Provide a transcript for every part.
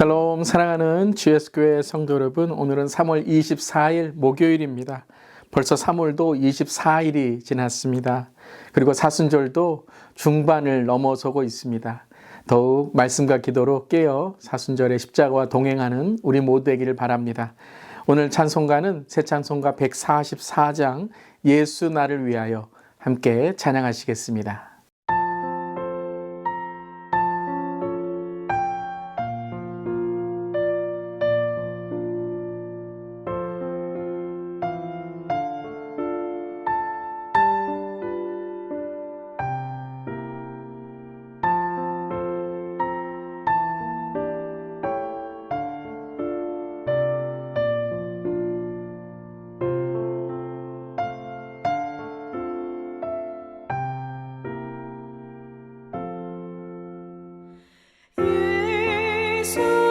샬롬 사랑하는 GS교회 성도 여러분 오늘은 3월 24일 목요일입니다. 벌써 3월도 24일이 지났습니다. 그리고 사순절도 중반을 넘어서고 있습니다. 더욱 말씀과 기도로 깨어 사순절의 십자가와 동행하는 우리 모두 되기를 바랍니다. 오늘 찬송가는 새 찬송가 144장 예수 나를 위하여 함께 찬양하시겠습니다. 예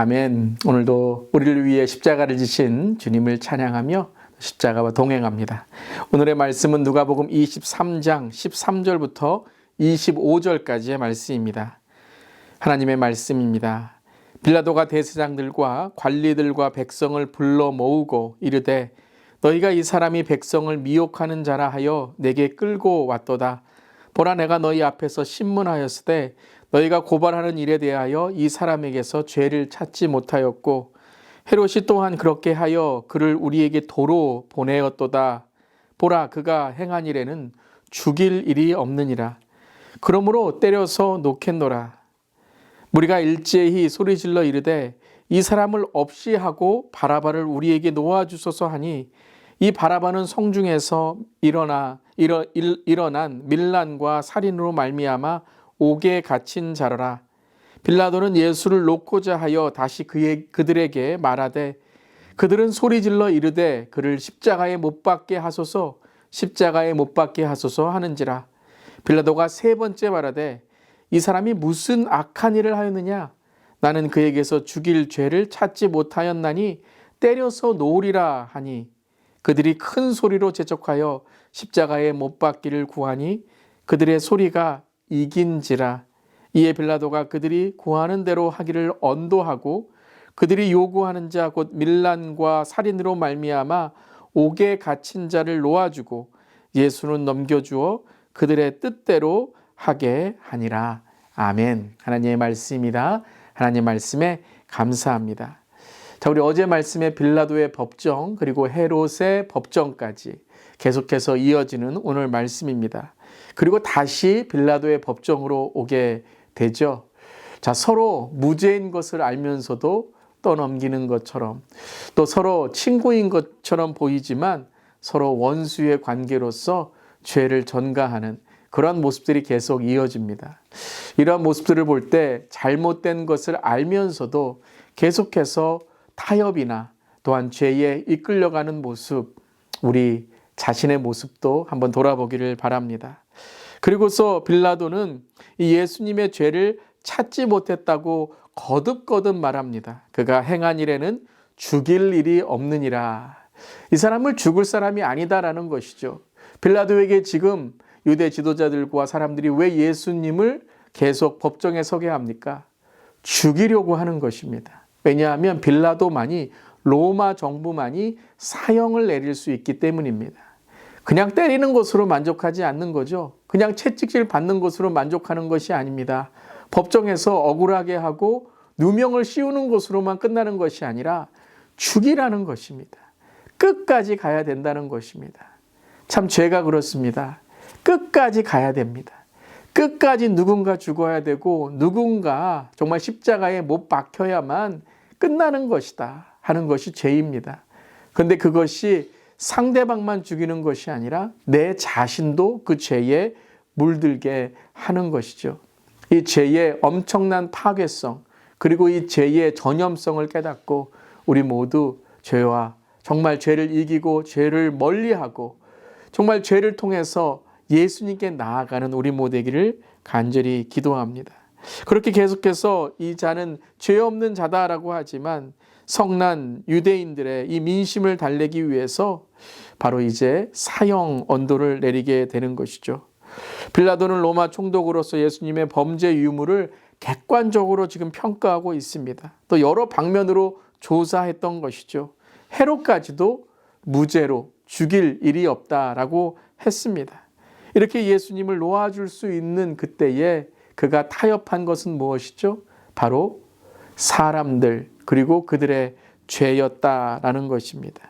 아멘. 오늘도 우리를 위해 십자가를 지신 주님을 찬양하며 십자가와 동행합니다. 오늘의 말씀은 누가복음 23장 13절부터 25절까지의 말씀입니다. 하나님의 말씀입니다. 빌라도가 대제사장들과 관리들과 백성을 불러 모으고 이르되 너희가 이 사람이 백성을 미혹하는 자라 하여 내게 끌고 왔도다. 보라 내가 너희 앞에서 신문하였으되 너희가 고발하는 일에 대하여 이 사람에게서 죄를 찾지 못하였고 헤롯이 또한 그렇게 하여 그를 우리에게 도로 보내었도다. 보라 그가 행한 일에는 죽일 일이 없느니라. 그러므로 때려서 놓겠노라. 우리가 일제히 소리질러 이르되 이 사람을 없이 하고 바라바를 우리에게 놓아 주소서 하니 이 바라바는 성중에서 일어나 일어, 일, 일어난 밀란과 살인으로 말미암아 옥에 갇힌 자라라. 빌라도는 예수를 놓고자 하여 다시 그의, 그들에게 말하되 그들은 소리질러 이르되 그를 십자가에 못 박게 하소서 십자가에 못 박게 하소서 하는지라. 빌라도가 세 번째 말하되 이 사람이 무슨 악한 일을 하였느냐? 나는 그에게서 죽일 죄를 찾지 못하였나니 때려서 놓으리라 하니. 그들이 큰 소리로 재촉하여 십자가에 못 박기를 구하니 그들의 소리가 이긴지라 이에 빌라도가 그들이 구하는 대로 하기를 언도하고 그들이 요구하는 자 곧 밀란과 살인으로 말미암아 옥에 갇힌 자를 놓아주고 예수는 넘겨주어 그들의 뜻대로 하게 하니라. 아멘. 하나님의 말씀입니다. 하나님 말씀에 감사합니다. 자, 우리 어제 말씀에 빌라도의 법정 그리고 헤롯의 법정까지 계속해서 이어지는 오늘 말씀입니다. 그리고 다시 빌라도의 법정으로 오게 되죠. 자, 서로 무죄인 것을 알면서도 떠넘기는 것처럼 또 서로 친구인 것처럼 보이지만 서로 원수의 관계로서 죄를 전가하는 그러한 모습들이 계속 이어집니다. 이러한 모습들을 볼 때 잘못된 것을 알면서도 계속해서 타협이나 또한 죄에 이끌려가는 모습, 우리 자신의 모습도 한번 돌아보기를 바랍니다. 그리고서 빌라도는 이 예수님의 죄를 찾지 못했다고 거듭거듭 말합니다. 그가 행한 일에는 죽일 일이 없느니라. 이 사람을 죽을 사람이 아니다라는 것이죠. 빌라도에게 지금 유대 지도자들과 사람들이 왜 예수님을 계속 법정에 서게 합니까? 죽이려고 하는 것입니다. 왜냐하면 빌라도만이 로마 정부만이 사형을 내릴 수 있기 때문입니다. 그냥 때리는 것으로 만족하지 않는 거죠. 그냥 채찍질 받는 것으로 만족하는 것이 아닙니다. 법정에서 억울하게 하고 누명을 씌우는 것으로만 끝나는 것이 아니라 죽이라는 것입니다. 끝까지 가야 된다는 것입니다. 참 죄가 그렇습니다. 끝까지 가야 됩니다. 끝까지 누군가 죽어야 되고 누군가 정말 십자가에 못 박혀야만 끝나는 것이다 하는 것이 죄입니다. 그런데 그것이 상대방만 죽이는 것이 아니라 내 자신도 그 죄에 물들게 하는 것이죠. 이 죄의 엄청난 파괴성 그리고 이 죄의 전염성을 깨닫고 우리 모두 죄와 정말 죄를 이기고 죄를 멀리하고 정말 죄를 통해서 예수님께 나아가는 우리 모두기를 간절히 기도합니다. 그렇게 계속해서 이 자는 죄 없는 자다라고 하지만 성난 유대인들의 이 민심을 달래기 위해서 바로 이제 사형 언도를 내리게 되는 것이죠. 빌라도는 로마 총독으로서 예수님의 범죄 유무를 객관적으로 지금 평가하고 있습니다. 또 여러 방면으로 조사했던 것이죠. 헤롯까지도 무죄로 죽일 일이 없다라고 했습니다. 이렇게 예수님을 놓아줄 수 있는 그때에 그가 타협한 것은 무엇이죠? 바로 사람들 그리고 그들의 죄였다라는 것입니다.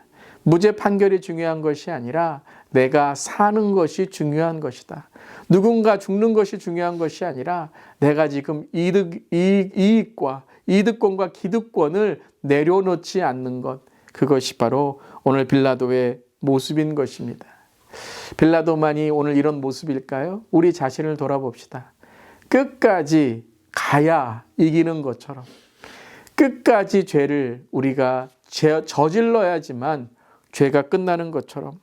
무죄 판결이 중요한 것이 아니라 내가 사는 것이 중요한 것이다. 누군가 죽는 것이 중요한 것이 아니라 내가 지금 이득, 이익, 이익과 이득권과 기득권을 내려놓지 않는 것. 그것이 바로 오늘 빌라도의 모습인 것입니다. 빌라도만이 오늘 이런 모습일까요? 우리 자신을 돌아봅시다. 끝까지 가야 이기는 것처럼 끝까지 죄를 우리가 저질러야지만 죄가 끝나는 것처럼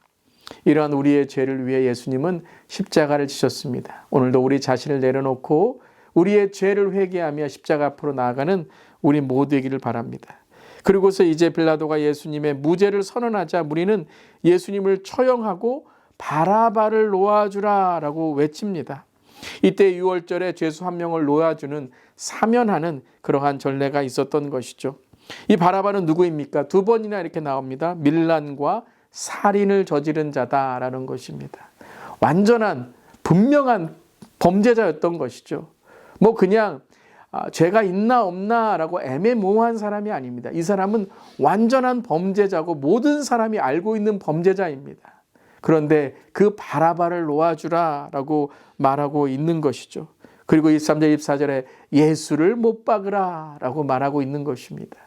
이러한 우리의 죄를 위해 예수님은 십자가를 지셨습니다. 오늘도 우리 자신을 내려놓고 우리의 죄를 회개하며 십자가 앞으로 나아가는 우리 모두이기를 바랍니다. 그리고서 이제 빌라도가 예수님의 무죄를 선언하자 무리는 예수님을 처형하고 바라바를 놓아주라라고 외칩니다. 이때 6월절에 죄수 한 명을 놓아주는 사면하는 그러한 전례가 있었던 것이죠. 이 바라바는 누구입니까? 두 번이나 이렇게 나옵니다. 밀란과 살인을 저지른 자다라는 것입니다. 완전한 분명한 범죄자였던 것이죠. 뭐 그냥 아, 죄가 있나 없나라고 애매모호한 사람이 아닙니다. 이 사람은 완전한 범죄자고 모든 사람이 알고 있는 범죄자입니다. 그런데 그 바라바를 놓아주라라고 말하고 있는 것이죠. 그리고 23절 24절에 예수를 못 박으라라고 말하고 있는 것입니다.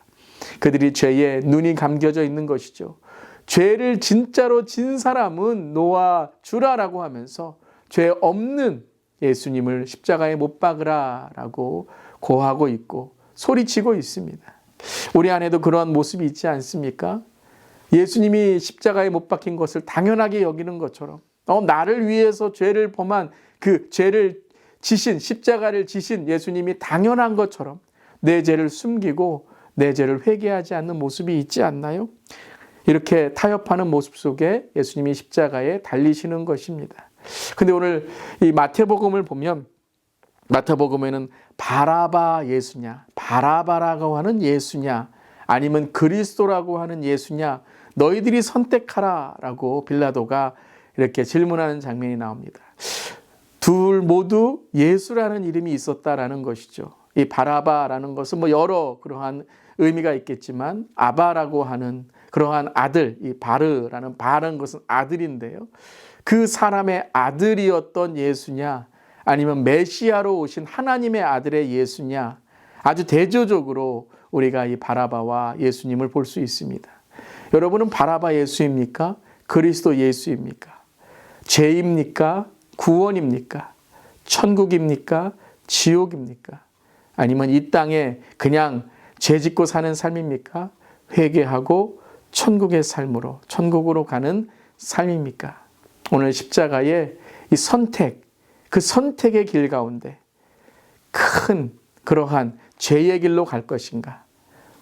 그들이 죄에 눈이 감겨져 있는 것이죠. 죄를 진짜로 진 사람은 놓아 주라라고 하면서 죄 없는 예수님을 십자가에 못 박으라라고 고하고 있고 소리치고 있습니다. 우리 안에도 그러한 모습이 있지 않습니까? 예수님이 십자가에 못 박힌 것을 당연하게 여기는 것처럼 어, 나를 위해서 죄를 범한 그 죄를 지신 십자가를 지신 예수님이 당연한 것처럼 내 죄를 숨기고 내 죄를 회개하지 않는 모습이 있지 않나요? 이렇게 타협하는 모습 속에 예수님이 십자가에 달리시는 것입니다. 근데 오늘 이 마태복음을 보면 마태복음에는 바라바 예수냐, 바라바라고 하는 예수냐, 아니면 그리스도라고 하는 예수냐, 너희들이 선택하라 라고 빌라도가 이렇게 질문하는 장면이 나옵니다. 둘 모두 예수라는 이름이 있었다라는 것이죠. 이 바라바라는 것은 뭐 여러 그러한 의미가 있겠지만 아바라고 하는 그러한 아들, 이 바르라는 바라는 것은 아들인데요. 그 사람의 아들이었던 예수냐, 아니면 메시아로 오신 하나님의 아들의 예수냐, 아주 대조적으로 우리가 이 바라바와 예수님을 볼 수 있습니다. 여러분은 바라바 예수입니까? 그리스도 예수입니까? 죄입니까? 구원입니까? 천국입니까? 지옥입니까? 아니면 이 땅에 그냥 죄 짓고 사는 삶입니까? 회개하고 천국의 삶으로, 천국으로 가는 삶입니까? 오늘 십자가의 이 선택, 그 선택의 길 가운데 큰 그러한 죄의 길로 갈 것인가?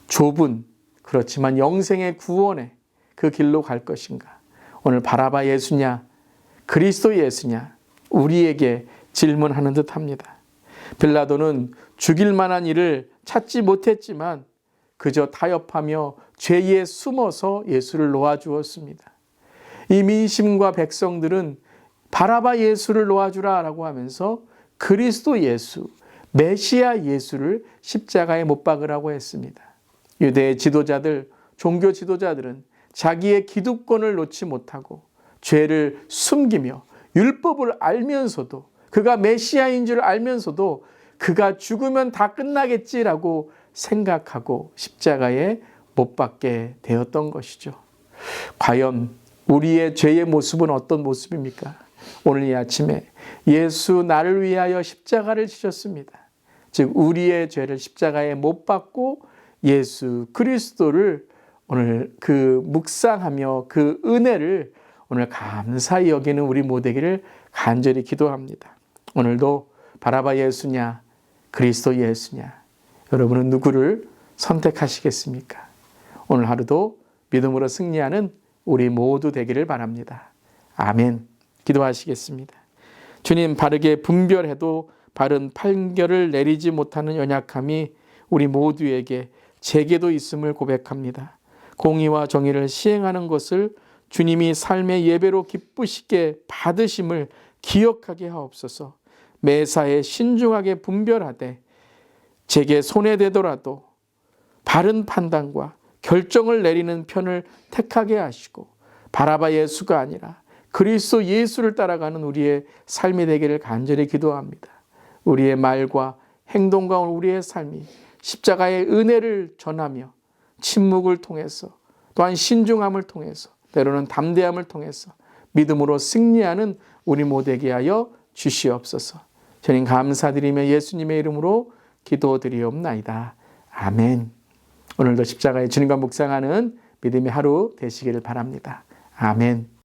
좁은 그렇지만 영생의 구원의 그 길로 갈 것인가? 오늘 바라바 예수냐? 그리스도 예수냐? 우리에게 질문하는 듯 합니다. 빌라도는 죽일 만한 일을 찾지 못했지만 그저 타협하며 죄에 숨어서 예수를 놓아주었습니다. 이 민심과 백성들은 바라바 예수를 놓아주라 라고 하면서 그리스도 예수, 메시아 예수를 십자가에 못 박으라고 했습니다. 유대의 지도자들, 종교 지도자들은 자기의 기득권을 놓지 못하고 죄를 숨기며 율법을 알면서도 그가 메시아인 줄 알면서도 그가 죽으면 다 끝나겠지라고 생각하고 십자가에 못 박게 되었던 것이죠. 과연 우리의 죄의 모습은 어떤 모습입니까? 오늘 이 아침에 예수 나를 위하여 십자가를 지셨습니다. 즉 우리의 죄를 십자가에 못 박고 예수 그리스도를 오늘 그 묵상하며 그 은혜를 오늘 감사히 여기는 우리 모두에게를 간절히 기도합니다. 오늘도 바라바 예수냐 그리스도 예수냐 여러분은 누구를 선택하시겠습니까? 오늘 하루도 믿음으로 승리하는 우리 모두 되기를 바랍니다. 아멘. 기도하시겠습니다. 주님 바르게 분별해도 바른 판결을 내리지 못하는 연약함이 우리 모두에게 제게도 있음을 고백합니다. 공의와 정의를 시행하는 것을 주님이 삶의 예배로 기쁘시게 받으심을 기억하게 하옵소서. 매사에 신중하게 분별하되 제게 손해되더라도 바른 판단과 결정을 내리는 편을 택하게 하시고 바라바 예수가 아니라 그리스도 예수를 따라가는 우리의 삶이 되기를 간절히 기도합니다. 우리의 말과 행동과 우리의 삶이 십자가의 은혜를 전하며 침묵을 통해서 또한 신중함을 통해서 때로는 담대함을 통해서 믿음으로 승리하는 우리 모두에게 하여 주시옵소서. 저는 감사드리며 예수님의 이름으로 기도드리옵나이다. 아멘. 오늘도 십자가의 주님과 묵상하는 믿음의 하루 되시기를 바랍니다. 아멘.